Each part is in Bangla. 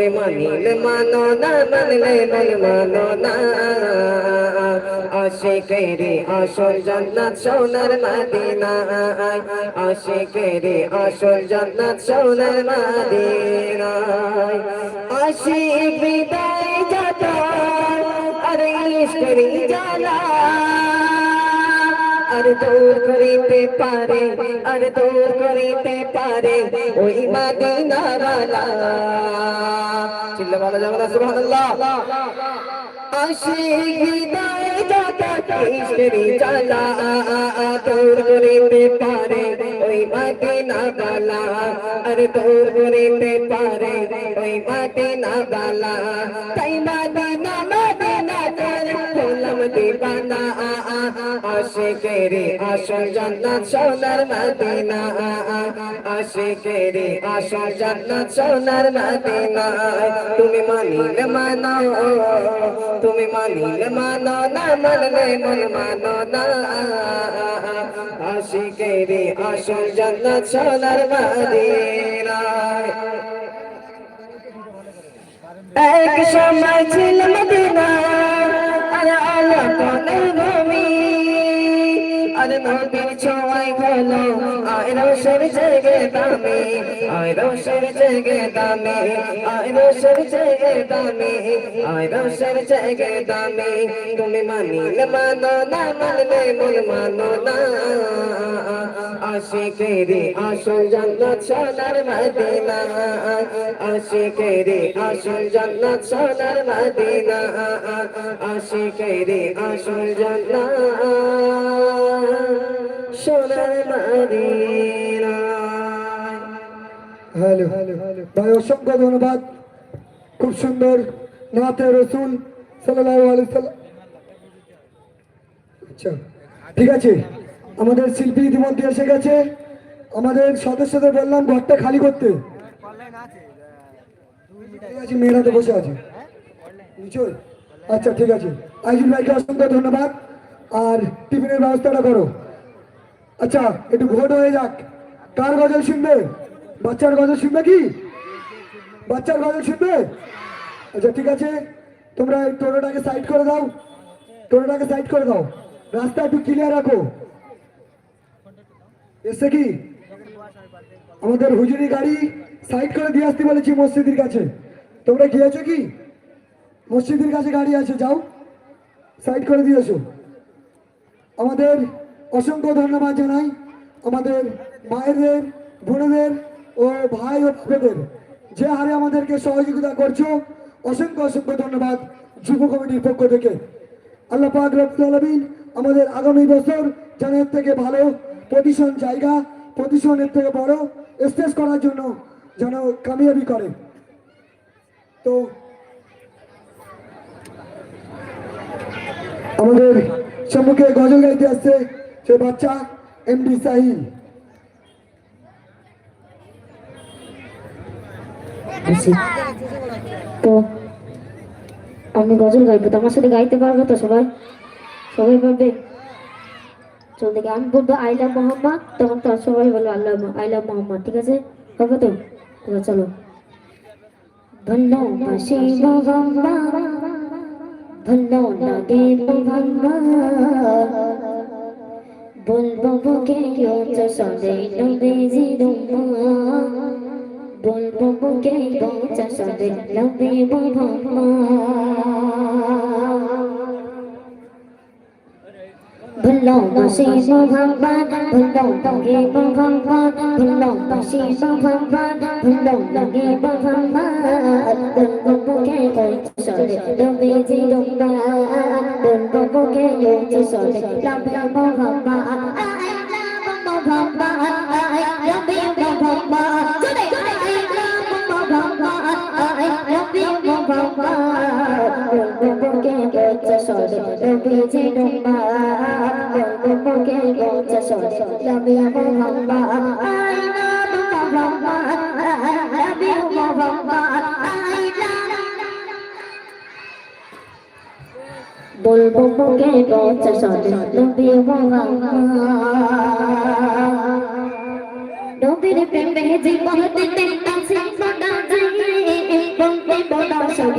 তুমি মানিলে মানো না মানলে মন মানো না আশিকেরি আসল জান্নাত সোনার মদিনা। আশিকেরি আসল জান্নাত সোনার মদিনা। আশিক বিদায় যাতা আরে ইশকরি জালা আর দূর করিতে পারে, আর দূর করিতে পারে ওই মাদিনাওয়ালা। চিল্লা বলা যাবে না, সুবহানাল্লাহ। আশিক হৃদয় যাতা কৃষ্ণের জ্বালা, দূর করিতে পারে ওই মাদিনাওয়ালা। আর দূর করিতে পারে ওই মাদিনাওয়ালা। তাই মাদিনা আশিকেরি আসল জান্নাত সোনার মদিনা। আশিকেরি আসল জান্নাত সোনার মদিনা। তুমি মানিলে মানো তুমি মানিলে মানো না মানলে মন মানো না। আশিকেরি আসল জান্নাত সোনার মদিনা। এক সময় ছিল মদিনা, আরে আলো ভূমি আরে নদীর ছোঁয়ায় ভালো আয় রোষের জেগে দামি, আয় রোষের জেগে দামি, আয় রোষের জেগে দামি, আয় রোষের জেগে দামি। তুমি মানিলে মানো না মানলে মন মানো না। আশিকেরি আসল জান্নাত সোনার মদিনা, আশিকেরি আসল জান্নাত সোনার মদিনা, আশিকেরি আসল জান্নাত অসংখ্য ধন্যবাদ। খুব সুন্দর নাতে রসুল আচ্ছা ঠিক আছে। আমাদের শিল্পী ইতিমধ্যে এসে গেছে। আমাদের সদস্যদের বললাম, ঘরটা খালি করতে। মেয়েরা তো বসে আছে। আচ্ছা ঠিক আছে। আইজুল ভাইকে অসংখ্য ধন্যবাদ। আর টিফিনের ব্যবস্থাটা করো। আচ্ছা একটু ভোট হয়ে যাক। কার গজল শুনবে? বাচ্চার গজল শুনবে কি? বাচ্চার গজল শুনবে? আচ্ছা ঠিক আছে। তোমরা এই টোটোটাকে সাইড করে দাও। টোটোটাকে সাইড করে দাও। রাস্তা একটু ক্লিয়ার রাখো। এসে কি? আমাদের হুজুরি গাড়ি সাইড করে দিয়ে আসতে বলেছি মসজিদের কাছে। তোমরা গিয়েছো কি? মসজিদের কাছে গাড়ি আছে, যাও। সাইড করে দিয়েছ আমাদের অসংখ্য ধন্যবাদ জানাই আমাদের মায়েদের, বোনেদের ও ভাই ও বাপেদের যে হারে আমাদেরকে সহযোগিতা করছ, অসংখ্য অসংখ্য ধন্যবাদ যুব কমিটির পক্ষ থেকে। আল্লাহ পাক রব্বুল আমাদের আগামী বছর যেন এর থেকে ভালো পজিশন জায়গা পজিশনের থেকে বড় স্টেজ করার জন্য যেন কামিয়াবি করে। তো, আমাদের সম্মুখে গজল গাইতে আসছে সে বাচ্চা এমডি সাহিল। তো আমি গজল গাইবো তো আমার সাথে গাইতে পারব তো সবাই? সবাই পারবে চল দেখি। আমি বলব আই লাভ মোহাম্মদ তখন তো সবাই বলব আল্লাহ আই লাভ মোহাম্মদ ঠিক আছে? হবে তো? ঠিক আছে চলো মোহাম্মদ ভালো লাগে মোহাম্মদ বলব বুকে সদে নবীজি বলব বুকে পৌঁছা সবে লবে ভুলো বাসি মোহাম্মদ ভুলো লগে মোহাম্মদ ভুলো বাসি মোহাম্মদ ভুলো লগে মোহাম্মদ বলব বুকে পৌঁছা সবে লবে জিরুম্মা বলব পৌঁছা সবে লবে Mohammad I love Muhammad I love Muhammad বলব বুকে পৌঁছে সদে নবী নবীর প্রেমে জীবন দিতে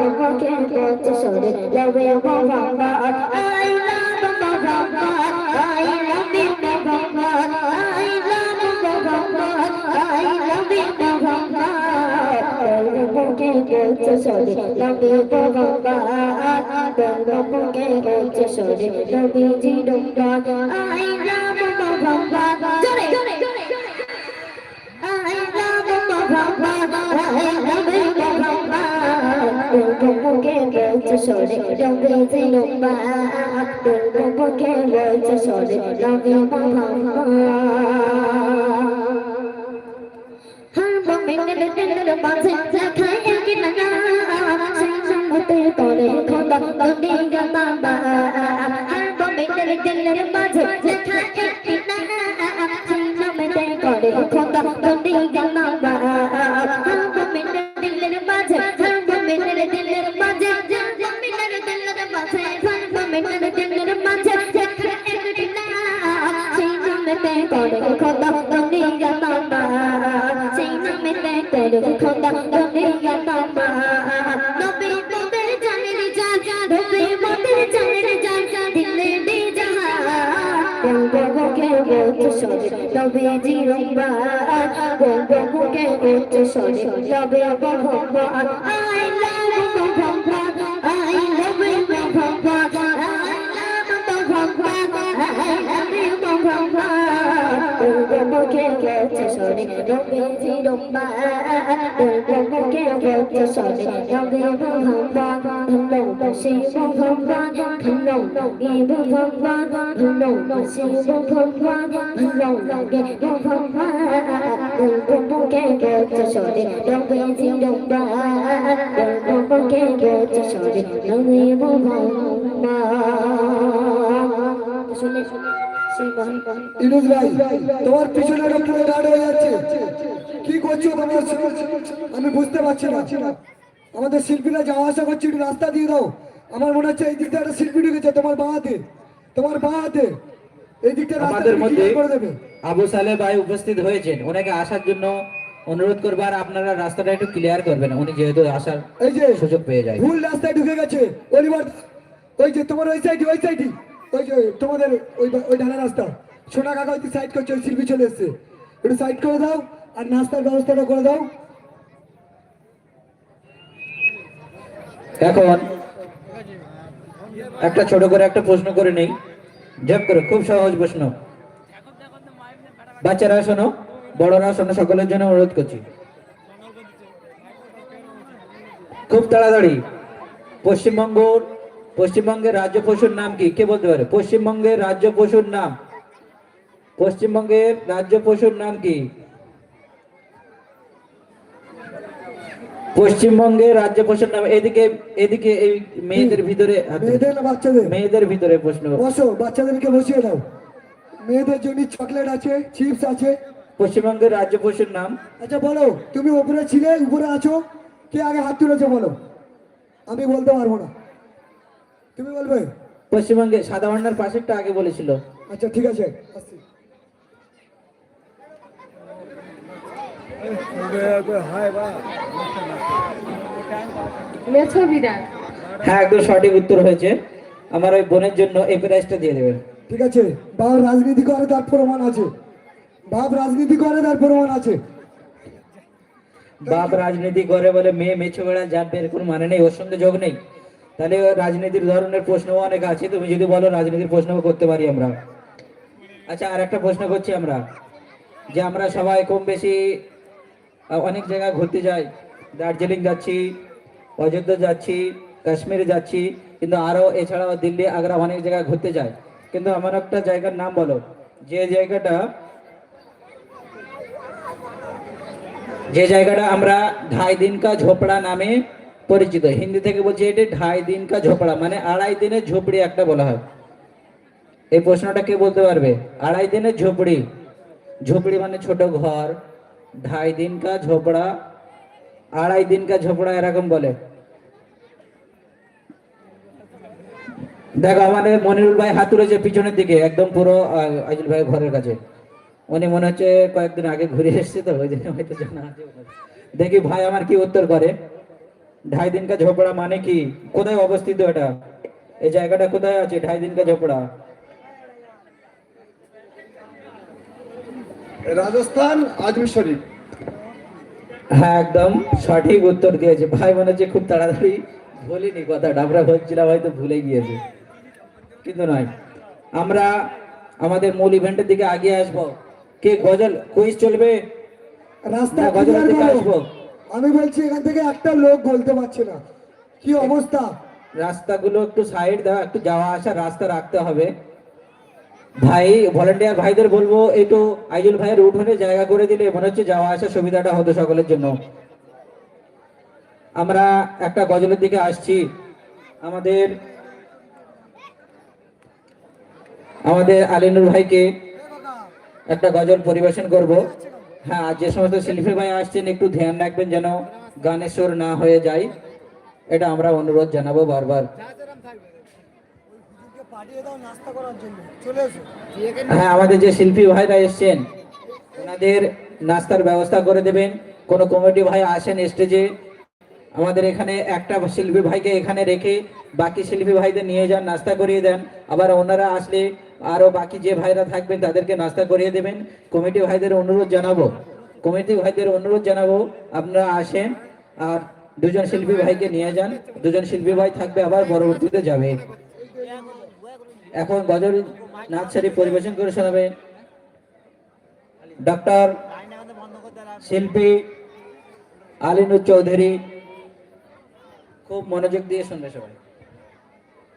শাহিদ হব জিতলে জিতাছে নবীর প্রেমে জীবন দিতে নবীর প্রেমে জীবন দিতে নবীর প্রেমে জীবন দিতে নবীর প্রেমে জীবন দিতে আছে সোনাছে বললে বড় শাহিদ হব জিতলে জিতাছে নবী হলো মনের কাছে নবী হলো মনের কাছে সদা রহমান দৌড়বকে গেছে সরে নবী জিনুবা দৌড়বকে গেছে সরে লবে বাবা আই লাভ বাবা আই লাভ বাবা আই লাভ বাবা আই লাভ বাবা দৌড়বকে গেছে সরে লবে বাবা দৌড়বকে গেছে সরে লবে জিনুবা আই লাভ বাবা জোরে জোরে তবে জিরম্বা বলব কে উচ্চ সরে তবে বহম্বা বলব কে উচ্চ সরে তবে জিরম্বা বলব কে উচ্চ সরে তবে বহম্বা হলো সে বহম্বা হলো এ বহম্বা হলো সে বহম্বা হলো গে বহম্বা বলব কে উচ্চ সরে তবে জিরম্বা বলব কে উচ্চ সরে তবে বহম্বা শুনে সেই বহম্বা ইনুজ ভাই তোমার পিছনে পুরো গার্ড হয়ে যাচ্ছে। কি করছ তোমরা আমি বুঝতে পারছি না। আমাদের শিল্পীরা যাওয়া আসা করছে একটু রাস্তা দিয়ে দাও। আমার মনে হচ্ছে এই দিকটা একটা শিল্পী ঢুকেছে তোমার বাঁ হাতে। তোমার বাঁ হাতে। এই দিকটা আমাদের মধ্যে আবু সালে ভাই উপস্থিত হয়েছেন। ওনাকে আসার জন্য অনুরোধ করবার আপনারা রাস্তাটা একটু ক্লিয়ার করবেন। উনি যেহেতু আসার এই যে সুযোগ পেয়ে যায়। ভুল রাস্তায় ঢুকে গেছে ওই যে তোমার ওই সাইডে ওই সাইডে ওই যে তোমাদের ওই ওই রাস্তা। সোনা কাকা সাইড করছে, ওই শিল্পী চলে এসছে। একটু সাইড করে দাও আর নাস্তার ব্যবস্থাটা করে দাও। এখন একটা ছোট করে একটা প্রশ্ন করে নেই। করে, খুব সহজ প্রশ্ন। বাচ্চারা শোনো, বড়রা শোনো, সকলের জন্য অনুরোধ করছি। খুব তাড়াতাড়ি। পশ্চিমবঙ্গ পশ্চিমবঙ্গের রাজ্য পশুর নাম কি? কে বলতে পারে? পশ্চিমবঙ্গের রাজ্য পশুর নাম। পশ্চিমবঙ্গের রাজ্য পশুর নাম কি? পশ্চিমবঙ্গের রাজ্য পশুর নাম। এদিকে এদিকে এই মেয়েদের ভিতরে মেয়েদের না বাচ্চাদের? মেয়েদের ভিতরে প্রশ্ন। বসো বাচ্চাদেরকে বসিয়ে দাও। মেয়েদের জন্য চকলেট আছে চিপস আছে। পশ্চিমবঙ্গের রাজ্য পশুর নাম? আচ্ছা বলো তুমি উপরে ছিলে উপরে আছো? কে আগে হাত তুলেছো বলো। আমি বলতে পারব না। তুমি বলবে? পশ্চিমবঙ্গে সাদা ভান্ডার পাশেরটা আগে বলেছিল। আচ্ছা ঠিক আছে হ্যাঁ একদম সঠিক উত্তর হয়েছে। আমার ওই বোনের জন্য এই প্রাইজটা দিয়ে দেবেন। ঠিক আছে বাপ রাজনীতি করে তার প্রমাণ আছে। বাপ রাজনীতি করে তার প্রমাণ আছে। বাপ রাজনীতি করে বলে মেয়ে মেছে বেড়া যাবে এরকম মানে নেই ওর সঙ্গে যোগ নেই। তাহলে রাজনীতির ধরনের প্রশ্নও অনেক আছে, তুমি যদি বলো রাজনীতির প্রশ্ন করতে পারি আমরা। আচ্ছা আর একটা প্রশ্ন করছি আমরা, যে আমরা সবাই কম বেশি অনেক জায়গায় ঘুরতে যাই। দার্জিলিং যাচ্ছি, অযোধ্যা যাচ্ছি, কাশ্মীরে যাচ্ছি, কিন্তু আরও এছাড়াও দিল্লি, আগ্রা অনেক জায়গায় ঘুরতে যাই। কিন্তু আমার একটা জায়গার নাম বলো, যে জায়গাটা যে জায়গাটা আমরা ঢাই দিন কা ঝোপড়া নামে পরিচিত। হিন্দি থেকে বলছি এটি ঢাই দিন কা ঝোপড়া। মানে আড়াই দিনের ঝোপড়ি একটা বলা হয়। এই প্রশ্নটা কে বলতে পারবে? আড়াই দিনের ঝোপড়ি। ঝোপড়ি মানে ছোট ঘর। ঢাই দিন কা ঝোপড়া। আড়াই দিন কা ঝোপড়া এরকম বলে। দেখো আমাদের মনিরুল ভাই হাত তুলেছে পিছনের দিকে একদম পুরো আহ, আইজুল ভাই ঘরের কাছে। উনি মনে হচ্ছে কয়েকদিন আগে ঘুরে এসেছে তো ওই জন্য হয়তো জানা আছে দেখি ভাই আমার কি উত্তর করে। ঢাই দিন কা ঝোপড়া মানে কি? কোথায় অবস্থিত এটা? এই জায়গাটা কোথায় আছে ঢাই দিন কা ঝোপড়া? রাজস্থান আজমির শরীফ। হ্যাঁ একদম সঠিক উত্তর দিয়েছে। ভাই মনে হচ্ছে খুব তাড়াতাড়ি বলিনি কথাটা। আমরা বলছিলাম হয়তো ভুলে গিয়েছে। কিন্তু নয়। আমরা আমাদের মূল ইভেন্টের দিকে আগে আসব। কে? গজল? কুইজ চলবে? রাস্তা গজলের দিকে আসব। আমি বলছি, এখান থেকে একটা লোক বলতে পারছে না। কি অবস্থা? রাস্তাগুলো একটু সাইড দাও, একটু যাওয়া আসা রাস্তা রাখতে হবে। ভাই ভলেন্টিয়ার ভাইদের বলব, একটু আইজুল ভাইয়ের উঠোনে জায়গা করে দিলে মনে হচ্ছে যাওয়া আসার সুবিধাটা হতো সকলের জন্য। আমরা একটা গজলের দিকে আসছি। আমাদের আমাদের আলিনুর ভাইকে একটা গজল পরিবেশন করব। হ্যাঁ যে সমস্ত শিল্পী ভাই আসছেন, একটু ধ্যান রাখবেন যেন গানের সুর না হয়ে যায়। এটা আমরা অনুরোধ জানাব বারবার। হ্যাঁ আমাদের যে শিল্পী ভাইরা এসছেন, ওনাদের নাস্তার ব্যবস্থা করে দেবেন। কোনো কমিটি ভাই আসেন স্টেজে। আমাদের এখানে একটা শিল্পী ভাইকে এখানে রেখে বাকি শিল্পী ভাইদের নিয়ে যান, নাস্তা করিয়ে দেন। আবার ওনারা আসলে আরও বাকি যে ভাইরা থাকবেন তাদেরকে নাস্তা করিয়ে দেবেন। কমিটি ভাইদের অনুরোধ জানাব। কমিটি ভাইদের অনুরোধ জানাব, আপনারা আসেন আর দুজন শিল্পী ভাইকে নিয়ে যান। দুজন শিল্পী ভাই থাকবে, আবার পরবর্তীতে যাবে। এখন গজল নাচ শরীফ পরিবেশন করে শোনাবেন ডক্টর শিল্পী আলিনুর চৌধুরী। খুব মনোযোগ দিয়ে শুনবে সবাই।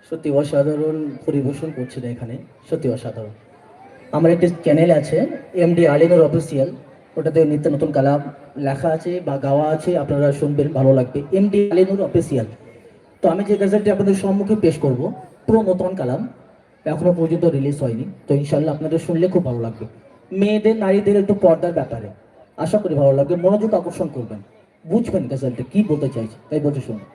সত্যি অসাধারণ পরিবেশন করছেন এখানে, সত্যি অসাধারণ। আমার একটি চ্যানেল আছে এমডি আলিনুর অফিসিয়াল ওটাতে নিত্য নতুন কালাম লেখা আছে বা গাওয়া আছে, আপনারা শুনবেন, ভালো লাগবে। এমডি আলিনুর অফিসিয়াল তো আমি যে গেজেটটি আপনাদের সম্মুখে পেশ করব, পুরো নতুন কালাম এখনও পর্যন্ত রিলিজ হয়নি। তো ইনশাল্লাহ আপনাদের শুনলে খুব ভালো লাগবে। মেয়েদের, নারীদের একটু পর্দার ব্যাপারে আশা করি ভালো লাগবে, মনোযোগ আকর্ষণ করবেন। বুঝবেন গেজেলটা কি বলতে চাইছে, তাই বলতে শুনুন।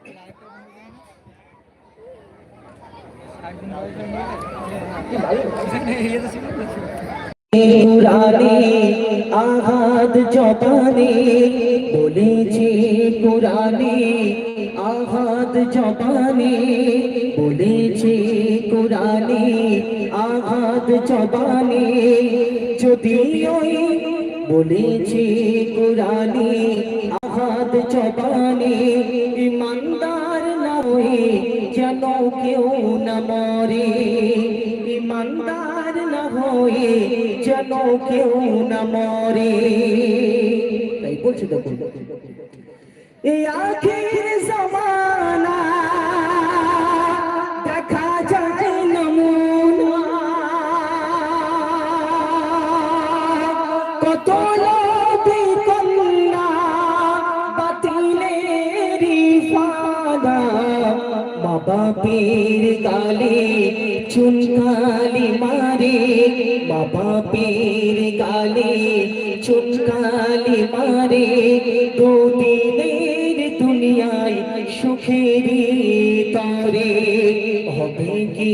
কুরানে আহাদ জবানে বলেছি কুরানে আহাদ জবানে বলেছি কুরানে আহাদ জবানে যদি ওই বলেছি কুরানে আহাদ জবানে ইমানদার যেন কেউ না মরে। ইমানদার না হয়ে যেন কেউ না মরে। তাই বলছি দেখুন এই আখির জমানা বাবা পীর গালে চুনকালি মারে বাবা পীর গালে চুনকালি মারে। দুদিনের দুনিয়ায় সুখেরই তরে হবে কি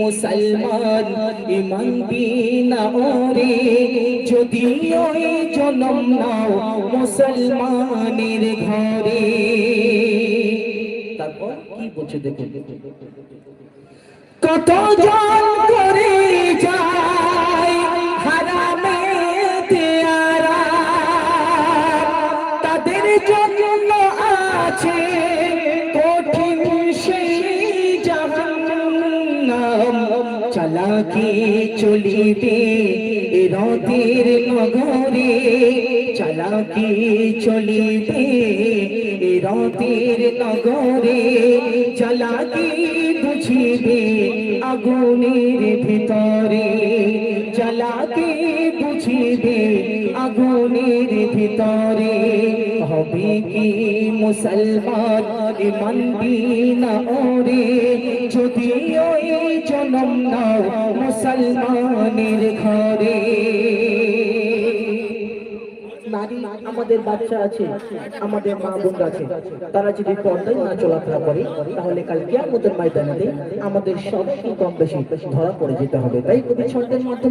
মুসলমান? ইমান বিনা ওরে যদি ওই জনম নাও মুসলমানের ঘরে। কি বলছে দেখুন। কত জন করে তাদের জন্য আছে চলিবে। রাতের নগরে চালাকি চলিবে? রতির রাতের নগরে চালাকি বুঝিবে? আগুনের ভিতরে চালাকি আগুনের ভিতরে। হবে কি মুসলমান মানবি না ওরে? যদি জনম নাও মুসলমানের ঘরে। আমাদের বাচ্চা আছে, আমাদের মা বোন আছে। তারা যদি পর্দায় না চলাফেরা করে, তাহলে কাল কেয়ামতের ময়দানে আমাদের সব কম বেশি ধরা পড়ে যেতে হবে। তাই কবি ছন্দের মাধ্যমে